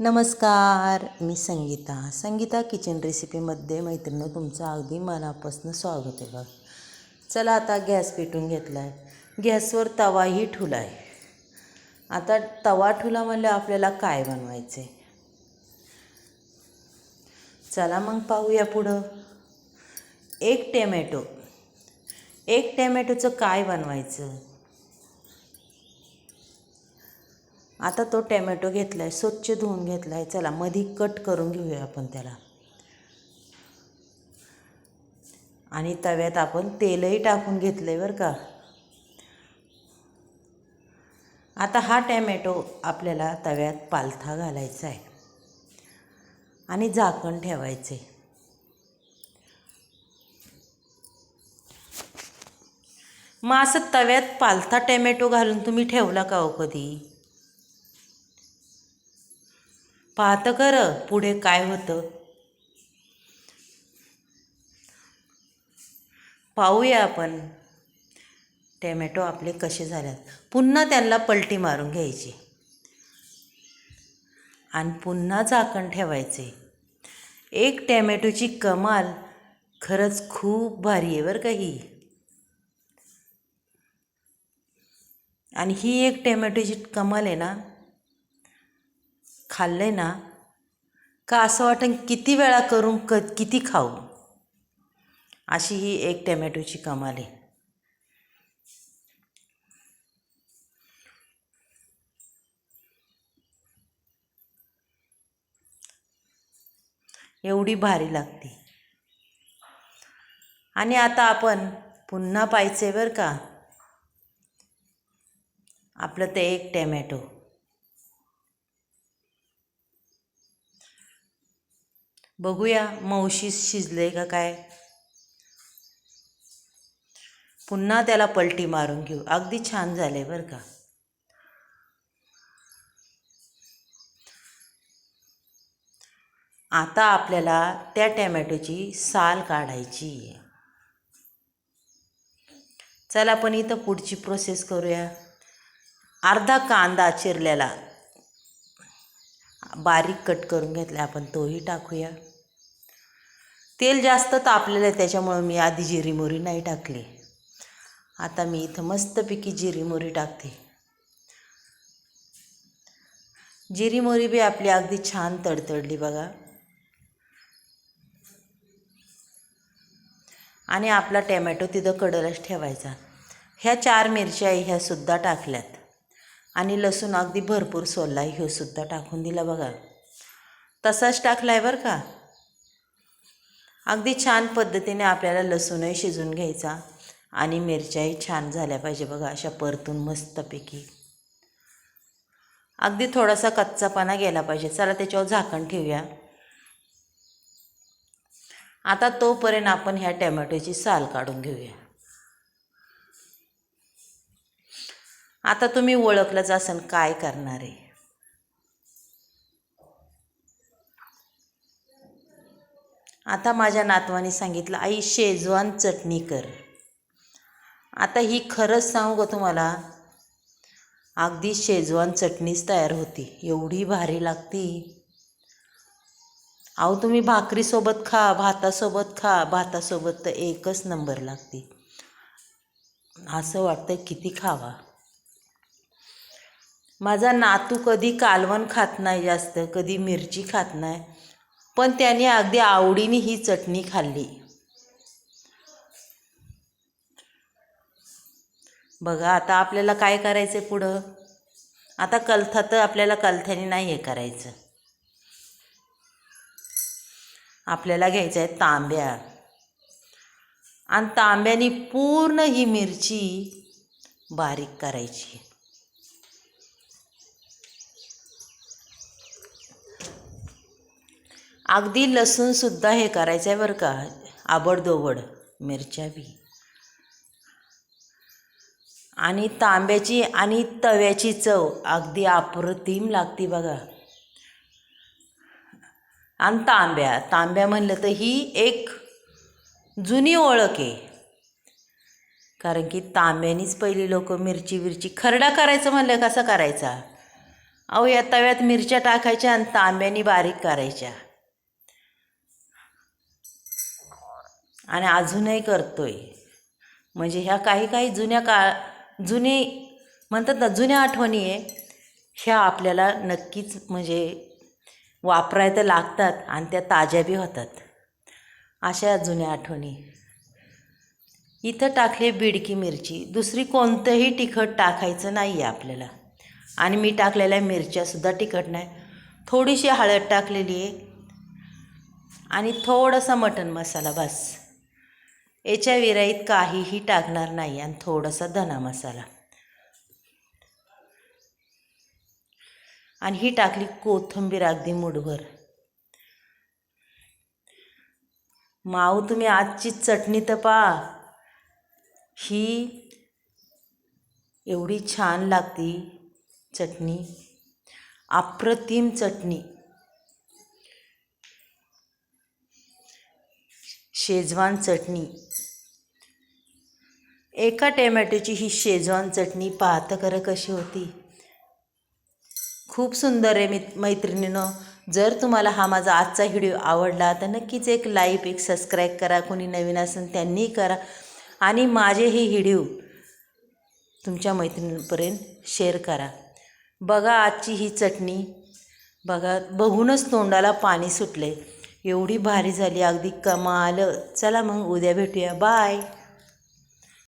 नमस्कार मी संगीता. संगीता किचन रेसिपीमध्ये मैत्रिणी तुमचं अगदी मनापासून स्वागत आहे बघ. चला आता गॅस पेटून घेतला आहे गॅसवर तवाही ठुला आहे आता तवा ठुला म्हणलं आपल्याला काय बनवायचं आहे चला मग पाहूया पुढं. एक टॅमॅटो. एक टॅमॅटोचं काय बनवायचं? आता तो टॅमॅटो घेतला आहे स्वच्छ धुवून घेतला आहे चला मधी कट करून घेऊया आपण त्याला. आणि तव्यात आपण तेलही टाकून घेतलं आहे बरं का. आता हा टॅमॅटो आपल्याला तव्यात पालथा घालायचा आहे. आणि झाकण ठेवायचे. मग असं तव्यात पालथा टॅमॅटो घालून तुम्ही ठेवला का हो कधी? पाहतं खरं पुढे काय होतं. पाहूया आपण. टॅमॅटो आपले कसे झाल्यात. पुन्हा त्यांना पलटी मारून घ्यायची. आणि पुन्हा झाकण ठेवायचे. एक टॅमॅटोची कमाल खरंच खूप भारी आहे बरं का ही. आणि ही एक टॅमॅटोची कमाल आहे ना. खाल्लं ना का असं वाटेल किती वेळा करून क किती खाऊ? अशी ही एक टॅमॅटोची कमाल आहे. एवढी भारी लागते. आणि आता आपण पुन्हा पाहिजे बरं का आपलं ते एक टॅमॅटो. बघूया मावशी शिजले का काय. पुन्हा त्याला पलटी मारून घेऊ. अगदी छान झाले बरं का. आता आपल्याला त्या टॅमॅटोची साल काढायची आहे. चला आपण इथं पुढची प्रोसेस करूया. अर्धा कांदा चिरलेला बारीक कट करून घेतला आपण तोही टाकूया. तेल जास्त तापलेलं आहे त्याच्यामुळं मी आधी जिरी मोरी नाही टाकली. आता मी इथं मस्तपैकी जिरी मोरी टाकते. जिरी मोरी बी आपली अगदी छान तडतडली बघा. आणि आपला टॅमॅटो तिथं कडलच ठेवायचा. ह्या चार मिरच्या ह्या सुद्धा टाकल्यात. आणि लसूण अगदी भरपूर सोलला ह्यो सुद्धा टाकून दिला बघा. तसाच टाकला आहे बरं का? अगदी छान पद्धतीने आपल्याला लसूणही शिजून घ्यायचा आणि मिरच्याही छान झाल्या पाहिजे बघा अशा परतून मस्तपैकी. अगदी थोडासा कच्चापणा गेला पाहिजे. चला त्याच्यावर झाकण ठेवूया. आता तोपर्यंत आपण ह्या टॅमॅटोची साल काढून घेऊया. आता तुम्ही ओळखलंच असन काय करणार आहे. आता माझ्या नातवाने सांगितलं आई शेजवान चटणी कर. आता ही खरंच सांगू का तुम्हाला? अगदी शेजवान चटणीच तयार होती. एवढी भारी लागती. अहो तुम्ही भाकरीसोबत खा भातासोबत खा. भातासोबत तर एकच नंबर लागते. असं वाटतं किती खावा. माझा नातू कधी कालवण खात नाही जास्त कधी मिरची खात नाही. पण त्याने अगदी आवडीने ही चटणी खाल्ली. बघा आता आपल्याला काय करायचं आहे पुढं? आता कलथा तर आपल्याला कलथ्याने नाही हे करायचं. आपल्याला घ्यायचं आहे तांब्या. आणि तांब्याने पूर्ण ही मिरची बारीक करायची अगदी लसूणसुद्धा हे करायचं आहे बरं का. आबडदोबड मिरच्या बी. आणि तांब्याची आणि तव्याची चव अगदी अप्रतिम लागते बघा. आणि तांब्या तांब्या म्हणलं तर ही एक जुनी ओळख आहे. कारण की तांब्यानीच पहिली लोक मिरची विरची खरडा करायचं म्हणलं कसा करायचा? अहो या तव्यात मिरच्या टाकायच्या आणि तांब्यानी बारीक करायच्या. आणि अजूनही करतो आहे म्हणजे ह्या काही काही जुन्या काळ जुने म्हणतात ना जुन्या आठवणी आहे ह्या आपल्याला नक्कीच म्हणजे वापरायला लागतात आणि त्या ताज्या बी होतात. अशा जुन्या आठवणी. इथं टाकली बिडकी मिरची. दुसरी कोणतंही तिखट टाकायचं नाही आहे आपल्याला. आणि मी टाकलेल्या मिरच्यासुद्धा तिखट नाही. थोडीशी हळद टाकलेली आहे. आणि थोडासा मटण मसाला बस. याच्या विराईत काहीही टाकणार नाही आणि थोडासा धना मसाला. आणि ही टाकली कोथिंबीर अगदी मुठभर. माऊ तुम्ही आजची चटणी तर ही एवढी छान लागती चटणी. अप्रतिम चटणी. शेजवान चटणी. एका टॅमॅटोची ही शेजवान चटणी पाहतं खरं कशी होती? खूप सुंदर आहे मित मैत्रिणीनं. जर तुम्हाला हा माझा आजचा व्हिडिओ आवडला तर नक्कीच एक लाईक एक सबस्क्राईब करा. कोणी नवीन असेल त्यांनीही करा. आणि माझे हे व्हिडिओ तुमच्या मैत्रिणींपर्यंत शेअर करा. बघा आजची ही चटणी. बघा बघूनच तोंडाला पाणी सुटले एवढी भारी झाली. अगदी कमाल. चला मग उद्या भेटूया. बाय